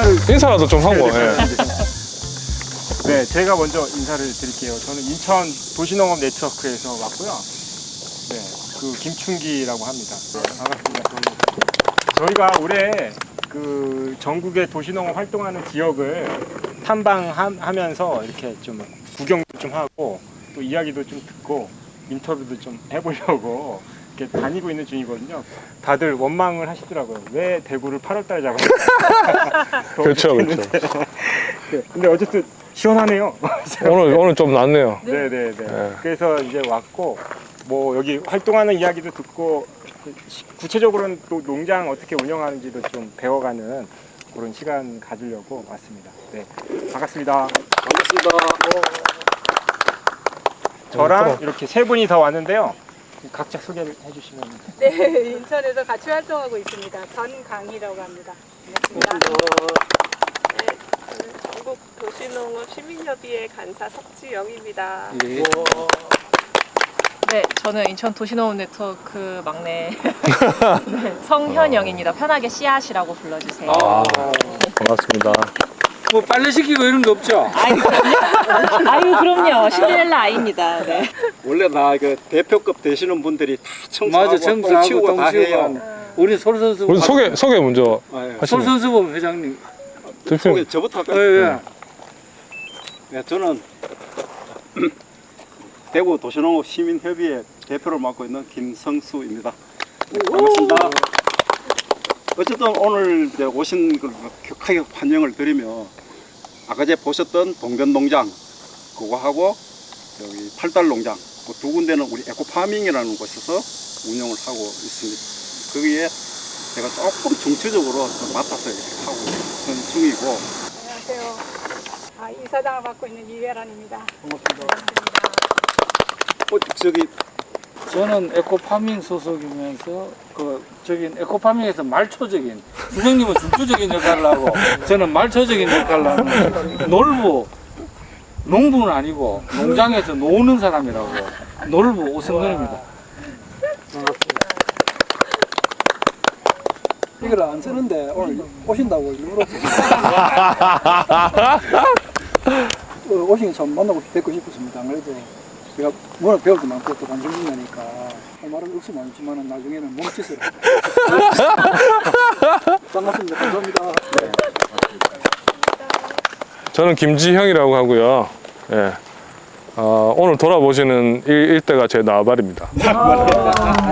인사를 인사라도 좀 하고. 예. 네, 제가 먼저 인사를 드릴게요. 저는 인천 도시농업 네트워크에서 왔고요. 네, 그 김춘기라고 합니다. 네, 반갑습니다. 저희가 올해 그 전국의 도시농업 활동하는 지역을 탐방하면서 이렇게 좀 구경도 좀 하고 또 이야기도 좀 듣고 인터뷰도 좀 해보려고 이렇게 다니고 있는 중이거든요. 다들 원망을 하시더라고요. 왜 대구를 8월달에 잡았나? 그렇죠, 그렇죠. 네, 근데 어쨌든 시원하네요. 오늘 오늘 좀 낫네요. 네네네. 네. 그래서 이제 왔고 뭐 여기 활동하는 이야기도 듣고 구체적으로는 또 농장 어떻게 운영하는지도 좀 배워가는 그런 시간 가지려고 왔습니다. 네, 반갑습니다. 반갑습니다. 저랑 이렇게 세 분이 더 왔는데요. 각자 소개를 해주시면 네, 인천에서 같이 활동하고 있습니다. 전강희라고 합니다. 반갑습니다. 네, 그 중국 도시농업 시민협의회 간사 석지영입니다. 예. 네, 저는 인천 도시농업 네트워크 막내 네, 성현영입니다. 편하게 씨앗이라고 불러주세요. 아, 반갑습니다. 뭐 빨래 시키고 이런 거 없죠? 아유, 그럼요. 아유, 그럼요. 신데렐라 아이입니다. 네. 원래 나 그 대표급 되시는 분들이 다 청소하고 맞아, 청소하고 치우고 다 해요. 똥치우고. 우리 솔 선수범. 우리 소개 소개 먼저 아, 예. 하시죠. 솔선수범 회장님. 대표. 소개 저부터 예, 할까요? 예. 네, 저는 대구 도시농업 시민협의회 대표를 맡고 있는 김성수입니다. 네, 반갑습니다. 어쨌든 오늘 오신 걸 격하게 환영을 드리며 아까 전에 보셨던 동변 농장 그거하고 여기 팔달 농장 그 두 군데는 우리 에코파밍이라는 곳에서 운영을 하고 있습니다. 거기에 제가 조금 중추적으로 좀 맡아서 이렇게 하고 있는 중이고 안녕하세요. 아, 이사장을 맡고 있는 이회란입니다. 어, 저기 저는 에코파밍 소속이면서 그 저기 에코파밍에서 말초적인 부장님은 중추적인 역할을 하고 저는 말초적인 역할을 하는 놀부 농부는 아니고 농장에서 노는 사람이라고 놀부 오승근입니다. 이걸 안 쓰는데 오늘 오신다고 일부러 어, 오신 참 만나고 뵙고 싶었습니다. 안 그래도 제가 워낙 배울 게 많고 또 관심분야니까 말은 없이 많지만 나중에는 몸짓으로 반갑습니다. 감사합니다. 저는 김지형이라고 하고요. 예. 어, 오늘 돌아보시는 일, 일대가 제 나발입니다.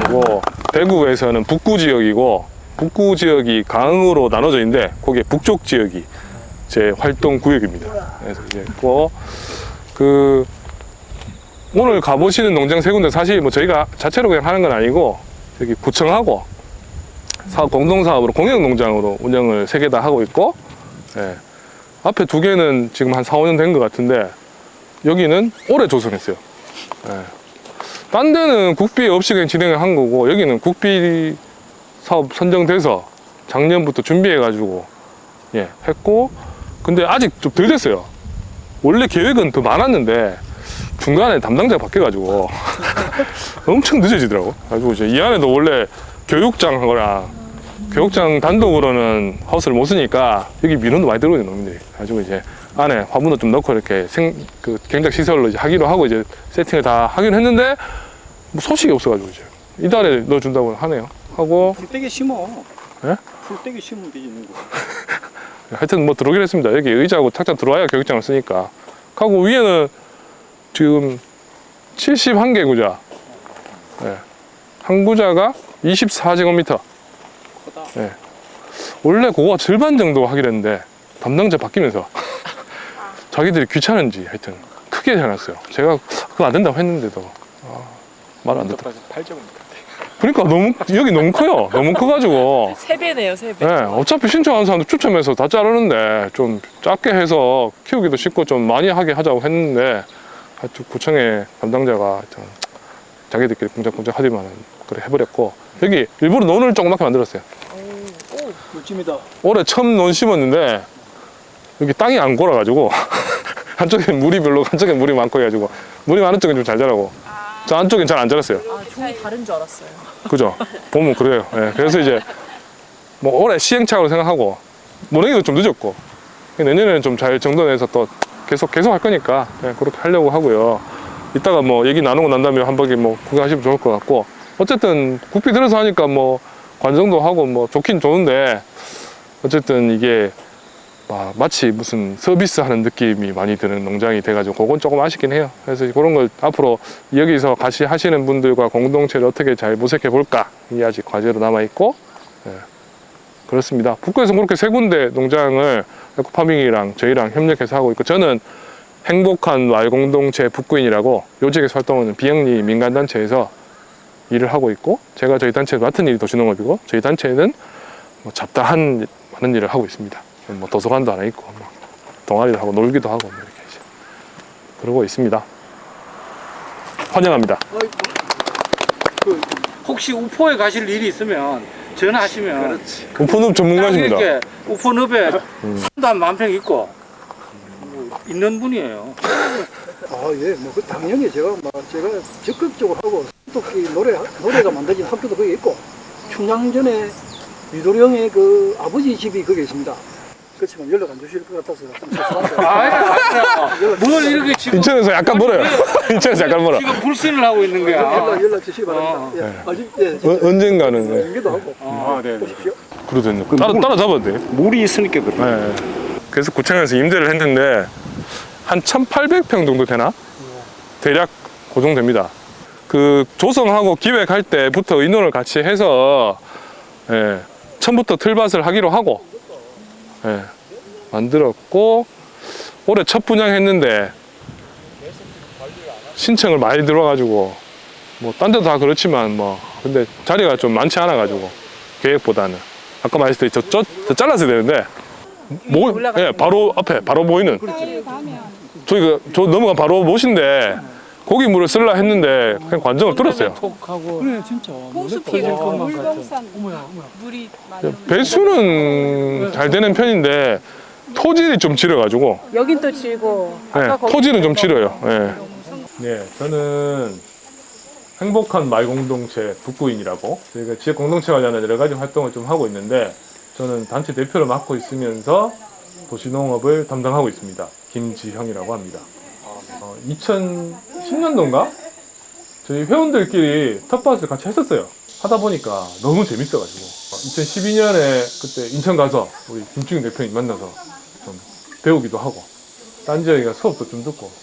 그리고 대구에서는 북구 지역이고 북구 지역이 강으로 나눠져 있는데 거기에 북쪽 지역이 제 활동 구역입니다. 그래서 이제 뭐, 그 오늘 가보시는 농장 세 군데 사실 뭐 저희가 자체로 그냥 하는 건 아니고 여기 구청하고 사업 공동 사업으로 공영 농장으로 운영을 세 개 다 하고 있고 예. 앞에 두 개는 지금 한 4, 5년 된 것 같은데 여기는 올해 조성했어요. 예. 딴 데는 국비 없이 그냥 진행을 한 거고 여기는 국비 사업 선정돼서 작년부터 준비해가지고 예, 했고 근데 아직 좀 덜 됐어요. 원래 계획은 더 많았는데 중간에 담당자가 바뀌어가지고 엄청 늦어지더라고. 가지고 이제 이 안에도 원래 교육장 하거나 교육장 단독으로는 하우스를 못 쓰니까 여기 민원도 많이 들어오는 놈들이. 가지고 이제 안에 화분도 좀 넣고 이렇게 생, 그 경작 시설로 이제 하기로 하고 이제 세팅을 다 하긴 했는데 뭐 소식이 없어가지고 이제 이달에 넣어준다고 하네요. 하고 풀떼기 심어. 예? 풀떼기 심으면 되지 있는 거. 하여튼 뭐 들어오긴 했습니다. 여기 의자하고 탁자 들어와야 교육장을 쓰니까. 하고 위에는 지금 71개 구자. 예. 한 구자가 24제곱미터. 예. 원래 그거 절반 정도 하기로 했는데 담당자 바뀌면서 자기들이 귀찮은지 하여튼 크게 해놨어요. 제가 그거 안 된다고 했는데도 아, 말안 듣다. 8점입니다. 그러니까 너무 여기 너무 커요. 너무 커가지고 세 배네요, 세 배. 네, 어차피 신청하는 사람들 추첨해서 다 자르는데 좀 작게 해서 키우기도 쉽고 좀 많이 하게 하자고 했는데 하여튼 구청의 담당자가 하여튼 자기들끼리 쿵짝쿵짝 하더만 그래 해버렸고 여기 일부러 논을 조그맣게 만들었어요. 멋집니다. 올해 처음 논 심었는데 여기 땅이 안 골아가지고 한쪽에 물이 별로 한쪽에 물이 많고 해가지고 물이 많은 쪽은 좀잘 자라고 저 안쪽엔 잘 안 자랐어요. 아, 종이 다른 줄 알았어요. 그죠? 보면 그래요. 예, 그래서 이제 뭐 올해 시행착오로 생각하고 모내기도 좀 늦었고 내년에는 좀 잘 정돈해서 또 계속 계속 할 거니까 네, 그렇게 하려고 하고요. 이따가 뭐 얘기 나누고 난 다음에 한 바퀴 뭐 구경하시면 좋을 것 같고 어쨌든 국비 들어서 하니까 뭐 관정도 하고 뭐 좋긴 좋은데 어쨌든 이게 막 마치 무슨 서비스 하는 느낌이 많이 드는 농장이 돼가지고 그건 조금 아쉽긴 해요. 그래서 그런 걸 앞으로 여기서 같이 하시는 분들과 공동체를 어떻게 잘 모색해 볼까 이게 아직 과제로 남아 있고 예. 그렇습니다. 북구에서 그렇게 세 군데 농장을 에코파밍이랑 저희랑 협력해서 하고 있고 저는 행복한 마을 공동체 북구인이라고 요직에서 활동하는 비영리 민간단체에서 일을 하고 있고 제가 저희 단체 맡은 일이 도시농업이고 저희 단체는 뭐 잡다한 많은 일을 하고 있습니다. 뭐 도서관도 하나 있고 뭐 동아리도 하고 놀기도 하고 뭐 이렇게 이제 그러고 있습니다. 환영합니다. 혹시 우포에 가실 일이 있으면 전화하시면 오픈업 전문가십니다. 이렇게 우포늪에 음. 산도 한 만평 있고 뭐 있는 분이에요. 아, 예, 뭐, 그 당연히 제가, 막, 제가 적극적으로 하고, 특히 노래, 노래가 만들어진 학교도 거기 있고, 춘향 전에 유도리 형의 그 아버지 집이 거기 있습니다. 그렇지만 연락 안 주실 것 같아서 좀 죄송합니다. 아, 뭘 이렇게 지금 인천에서 약간 멀어요. 인천에서 약간 멀어. 지금 불신을 하고 있는 거야. 연락, 연락 주시기 바랍니다. 어. 예, 아주, 예, 어, 언젠가는 네. 연기도 하고, 아, 네. 보십시오. 그러더니 따라 따라 잡아도 돼요. 물이 있으니까 그래. 네. 그래서 구청에서 임대를 했는데 한 1,800평 정도 되나? 대략 그 정도 됩니다. 그 조성하고 기획할 때부터 의논을 같이 해서 예, 처음부터 틀밭을 하기로 하고 예, 만들었고 올해 첫 분양했는데 신청을 많이 들어와가지고 뭐 딴 데도 다 그렇지만 뭐 근데 자리가 좀 많지 않아가지고 계획보다는. 아까 말했듯이 저, 저, 저 잘랐어야 되는데 뭐, 예, 바로 앞에 바로 보이는. 저기 그, 저 넘어가 바로 못인데 고기 물을 쓸라 했는데 그냥 관정을 뚫었어요. 톡하고 그래, 진짜. 홍수피고 것만 물범산 어머야, 어머야. 물이 많이 배수는 잘 되는 편인데 토질이 좀 지려가지고 여긴 또 질고 네, 아까 거기 토질은 좀. 거. 네. 네, 저는 행복한 마을 공동체 북구인이라고 저희가 지역 공동체 관련한 여러 가지 활동을 좀 하고 있는데 저는 단체 대표를 맡고 있으면서 도시농업을 담당하고 있습니다. 김지형이라고 합니다. 어, 2010년도인가 저희 회원들끼리 텃밭을 같이 했었어요. 하다 보니까 너무 재밌어가지고 2012년에 그때 인천 가서 우리 김충 대표님 만나서 좀 배우기도 하고 딴 지역에 수업도 좀 듣고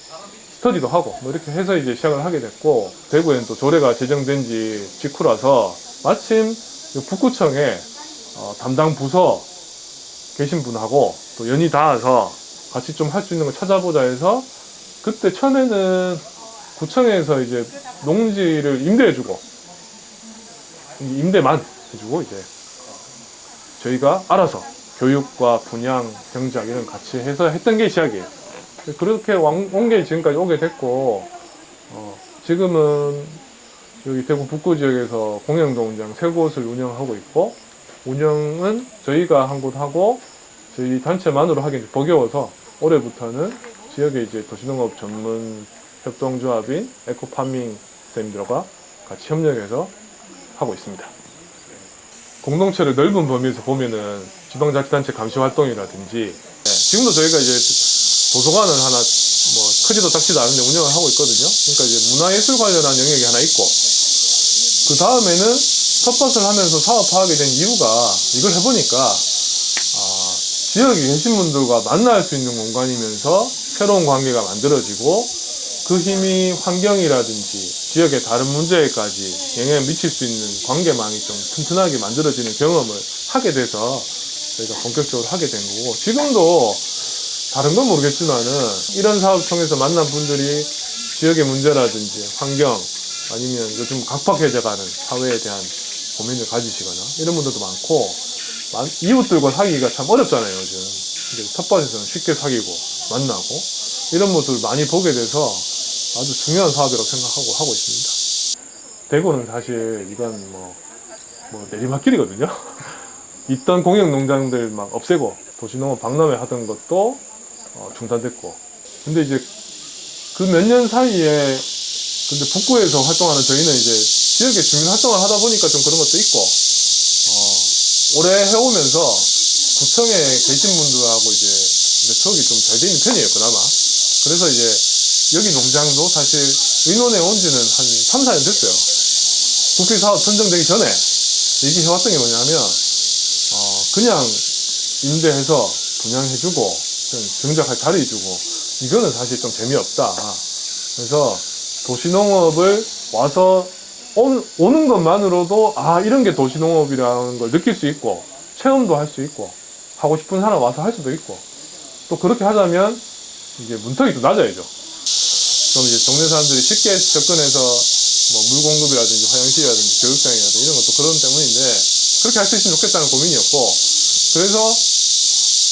스터디도 하고 뭐 이렇게 해서 이제 시작을 하게 됐고 대구에는 또 조례가 제정된 지 직후라서 마침 이 북구청에 어, 담당 부서 계신 분하고 또 연이 닿아서 같이 좀 할 수 있는 걸 찾아보자 해서 그때 처음에는 구청에서 이제 농지를 임대해주고 이 임대만 해주고 이제 저희가 알아서 교육과 분양, 경작 이런 같이 해서 했던 게 시작이에요. 그렇게 왕- 온게 지금까지 오게 됐고 어, 지금은 여기 대구 북구 지역에서 공영농장 세 곳을 운영하고 있고 운영은 저희가 한 곳 하고 저희 단체만으로 하기 버거워서 올해부터는 지역의 이제 도시농업 전문 협동조합인 에코파밍 쌤들과 같이 협력해서 하고 있습니다. 공동체를 넓은 범위에서 보면은 지방자치단체 감시 활동이라든지 네, 지금도 저희가 이제 도서관을 하나 뭐 크지도 작지도 않은데 운영을 하고 있거든요. 그러니까 이제 문화예술 관련한 영역이 하나 있고 그 다음에는 텃밭을 하면서 사업하게 된 이유가 이걸 해보니까 아, 지역에 계신 분들과 만날 수 있는 공간이면서 새로운 관계가 만들어지고 그 힘이 환경이라든지 지역의 다른 문제에까지 영향을 미칠 수 있는 관계망이 좀 튼튼하게 만들어지는 경험을 하게 돼서 저희가 본격적으로 하게 된 거고 지금도 다른 건 모르겠지만은 이런 사업 통해서 만난 분들이 지역의 문제라든지 환경 아니면 요즘 각박해져가는 사회에 대한 고민을 가지시거나 이런 분들도 많고 만- 이웃들과 사귀기가 참 어렵잖아요 요즘. 근데 텃밭에서는 쉽게 사귀고 만나고 이런 모습을 많이 보게 돼서 아주 중요한 사업이라고 생각하고 하고 있습니다. 대구는 사실 이건 뭐, 뭐 내리막길이거든요. 있던 공영 농장들 막 없애고 도시농업 박람회 하던 것도 어, 중단됐고. 근데 이제 그 몇 년 사이에 근데 북구에서 활동하는 저희는 이제 지역의 주민 활동을 하다 보니까 좀 그런 것도 있고 어, 오래 해오면서 구청에 계신 분들하고 이제 네트워크가 좀잘 되는 편이에요, 그나마. 그래서 이제 여기 농장도 사실 의논에 온 지는 한 3, 4년 됐어요. 국회 사업 선정되기 전에 얘기해왔던 게 뭐냐면, 어, 그냥 임대해서 분양해주고, 좀 정착할 자리 주고, 이거는 사실 좀 재미없다. 그래서 도시농업을 와서 오, 오는 것만으로도 아 이런 게 도시농업이라는 걸 느낄 수 있고 체험도 할 수 있고 하고 싶은 사람 와서 할 수도 있고 또 그렇게 하자면 이제 문턱이 좀 낮아야죠. 그럼 이제 동네 사람들이 쉽게 접근해서 뭐 물 공급이라든지 화장실이라든지 교육장이라든지 이런 것도 그런 때문인데 그렇게 할 수 있으면 좋겠다는 고민이었고 그래서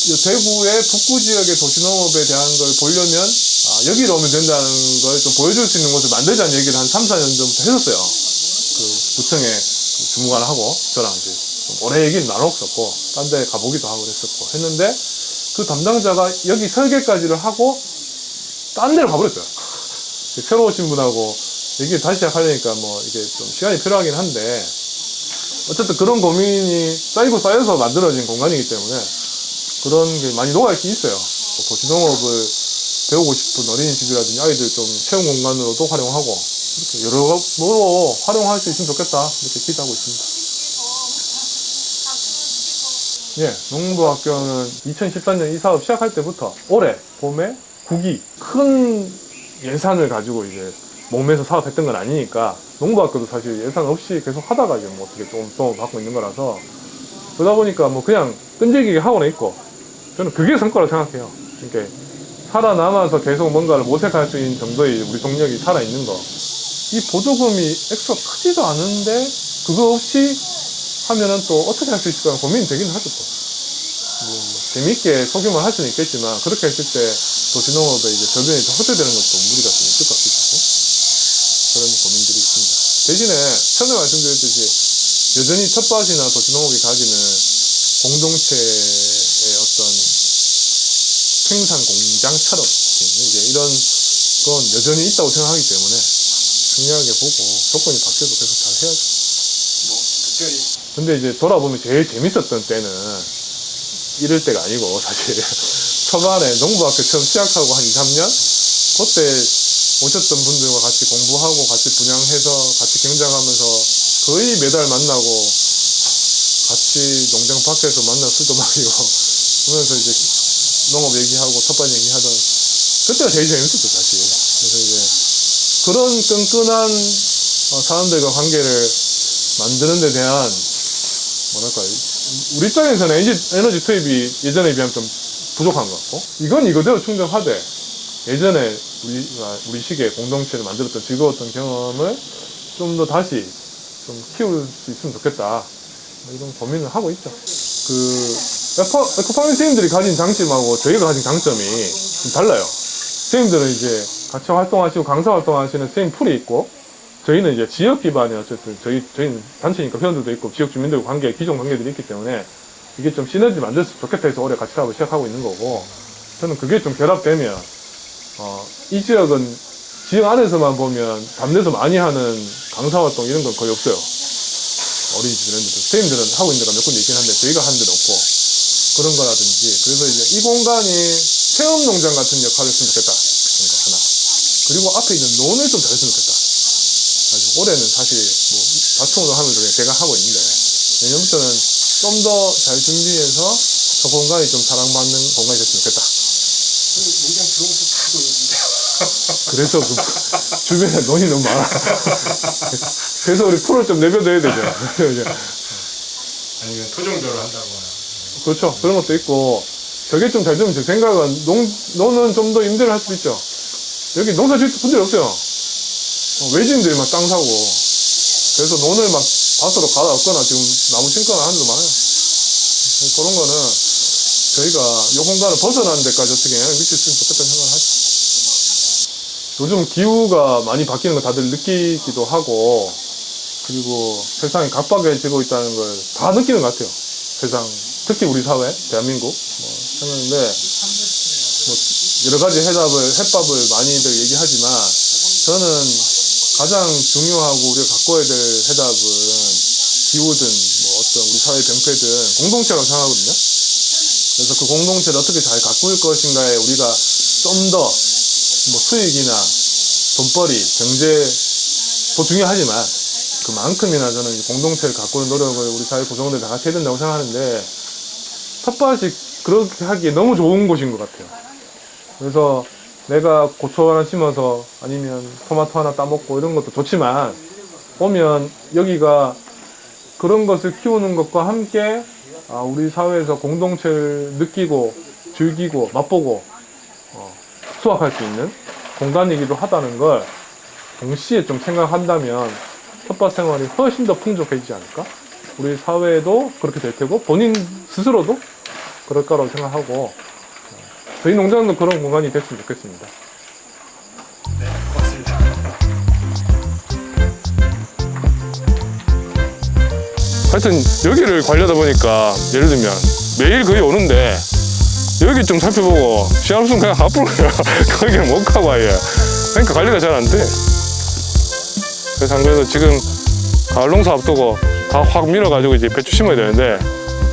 이 대구의 북구 지역의 도시농업에 대한 걸 보려면 아, 여기로 오면 된다는 걸 좀 보여줄 수 있는 곳을 만들자는 얘기를 한 3, 4년 전부터 했었어요. 그 구청에 그 주무관 하고 저랑 이제 좀 오래 얘기를 나눴었고 딴 데 가보기도 하고 그랬었고 했는데 그 담당자가 여기 설계까지를 하고 딴 데로 가버렸어요. 새로 오신 분하고 얘기를 다시 시작하려니까 뭐 이게 좀 시간이 필요하긴 한데 어쨌든 그런 고민이 쌓이고 쌓여서 만들어진 공간이기 때문에 그런 게 많이 녹아있긴 있어요. 뭐 도시농업을 배우고 싶은 어린이집이라든지 아이들 좀 체험 공간으로도 활용하고 이렇게 여러 모로 활용할 수 있으면 좋겠다 이렇게 기대하고 있습니다. 예, 농부학교는 2014년 이 사업 시작할 때부터 올해 봄에 국이 큰 예산을 가지고 이제 몸에서 사업했던 건 아니니까 농부학교도 사실 예산 없이 계속 하다가 이제 뭐 어떻게 좀 도움을 받고 있는 거라서 그러다 보니까 뭐 그냥 끈질기게 하고는 있고 저는 그게 성과라고 생각해요. 그러니까 살아남아서 계속 뭔가를 모색할 수 있는 정도의 우리 동력이 살아있는 거. 이 보조금이 액수가 크지도 않은데 그거 없이 하면은 또 어떻게 할 수 있을까 고민이 되긴 하죠 또. 뭐, 뭐 재밌게 소규모를 할 수는 있겠지만 그렇게 했을 때 도시농업의 이제 저변이 더 확대되는 것도 무리가 좀 있을 것 같기도 하고 그런 고민들이 있습니다. 대신에 처음에 말씀드렸듯이 여전히 텃밭이나 도시농업이 가지는 공동체의 어떤 생산 공장처럼 이제 이런 건 여전히 있다고 생각하기 때문에 중요하게 보고 조건이 바뀌어도 계속 잘 해야죠. 근데 이제 돌아보면 제일 재밌었던 때는 이럴 때가 아니고 사실 초반에 농부학교 처음 시작하고 한 2, 3년? 그때 오셨던 분들과 같이 공부하고 같이 분양해서 같이 경쟁하면서 거의 매달 만나고 같이 농장 밖에서 만나 술도 마시고 그러면서 이제 농업 얘기하고 텃밭 얘기하던 그때가 제일 재밌었죠 사실. 그래서 이제 그런 끈끈한 어, 사람들과 관계를 만드는 데 대한 뭐랄까 우리 입장에서는 에너지, 에너지 투입이 예전에 비하면 좀 부족한 것 같고. 이건 이거대로 충족하되 예전에 우리가 우리 시기에 공동체를 만들었던 즐거웠던 경험을 좀 더 다시 좀 키울 수 있으면 좋겠다. 뭐 이런 고민을 하고 있죠. 그 에코, 에코파밍 선생님들이 가진 장점하고 저희가 가진 장점이 좀 달라요. 선생님들은 이제 같이 활동하시고 강사 활동하시는 선생님 풀이 있고 저희는 이제 지역 기반이 어쨌든 저희 저희는 단체니까 회원들도 있고 지역 주민들 관계 기존 관계들이 있기 때문에 이게 좀 시너지 만들었으면 좋겠다 해서 올해 같이 사업을 시작하고 있는 거고 저는 그게 좀 결합되면 어, 이 지역은 지역 안에서만 보면 담내에서 많이 하는 강사 활동 이런 건 거의 없어요. 어린이집 이런 데도. 선생님들은 하고 있는 데가 몇 군데 있긴 한데 저희가 하는 데는 없고 그런 거라든지. 그래서 이제 이 공간이 체험 농장 같은 역할을 했으면 좋겠다. 그런 거 하나. 그리고 앞에 있는 논을 좀 잘했으면 좋겠다 가지고 올해는 사실 뭐 다툼을 하면서 그냥 제가 하고 있는데 내년부터는 좀 더 잘 준비해서 저 공간이 좀 사랑받는 공간이 됐으면 좋겠다. 다 보여준대요. 그래서 그 주변에 논이 너무 많아. 그래서 우리 풀을 좀 내버려둬야 되죠. 이제 아니면 토종별로 한다거나. 그렇죠. 그런 것도 있고 저게 좀 잘 되면 제 생각은 농, 논은 좀 더 임대를 할 수도 있죠. 여기 농사 지을 분들이 없어요. 어, 외지인들이 막 땅 사고 그래서 논을 막 밭으로 갈아엎거나 지금 나무 심거나 하는 데도 많아요. 그런 거는 저희가 이 공간을 벗어나는 데까지 어떻게 영향을 미칠 수 있으면 좋겠다는 생각을 하죠. 요즘 기후가 많이 바뀌는 거 다들 느끼기도 하고 그리고 세상이 각박해지고 있다는 걸 다 느끼는 것 같아요. 세상 특히 우리 사회 대한민국 뭐 하는데 뭐 여러 가지 해답을 해법을 많이들 얘기하지만 저는 가장 중요하고 우리가 바꿔야 될 해답은 기후든 뭐 어떤 우리 사회 병폐든 공동체라고 생각하거든요. 그래서 그 공동체를 어떻게 잘 가꿀 것인가에 우리가 좀 더 뭐 수익이나 돈벌이, 경제도 중요하지만 그만큼이나 저는 이 공동체를 가꾸는 노력을 우리 사회 구성원들 다 같이 해야 된다고 생각하는데 텃밭이 그렇게 하기에 너무 좋은 곳인 것 같아요. 그래서 내가 고추 하나 심어서 아니면 토마토 하나 따먹고 이런 것도 좋지만 보면 여기가 그런 것을 키우는 것과 함께 아, 우리 사회에서 공동체를 느끼고 즐기고 맛보고 어, 수확할 수 있는 공간이기도 하다는 걸 동시에 좀 생각한다면 텃밭 생활이 훨씬 더 풍족해지지 않을까? 우리 사회도 그렇게 될 테고 본인 스스로도 그럴 거라고 생각하고 어, 저희 농장도 그런 공간이 됐으면 좋겠습니다. 하여튼 여기를 관리하다 보니까 예를 들면 매일 거의 오는데 여기 좀 살펴보고 시간 없으면 그냥 앞으로 그냥 거기를 못 가고 아예 그러니까 관리가 잘 안 돼. 그래서 안 그래도 지금 가을 농사 앞두고 다 확 밀어가지고 이제 배추 심어야 되는데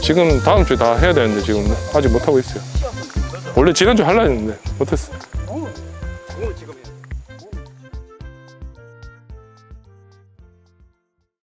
지금 다음 주에 다 해야 되는데 지금 아직 못 하고 있어요. 원래 지난주 하려 했는데 못했어. 지금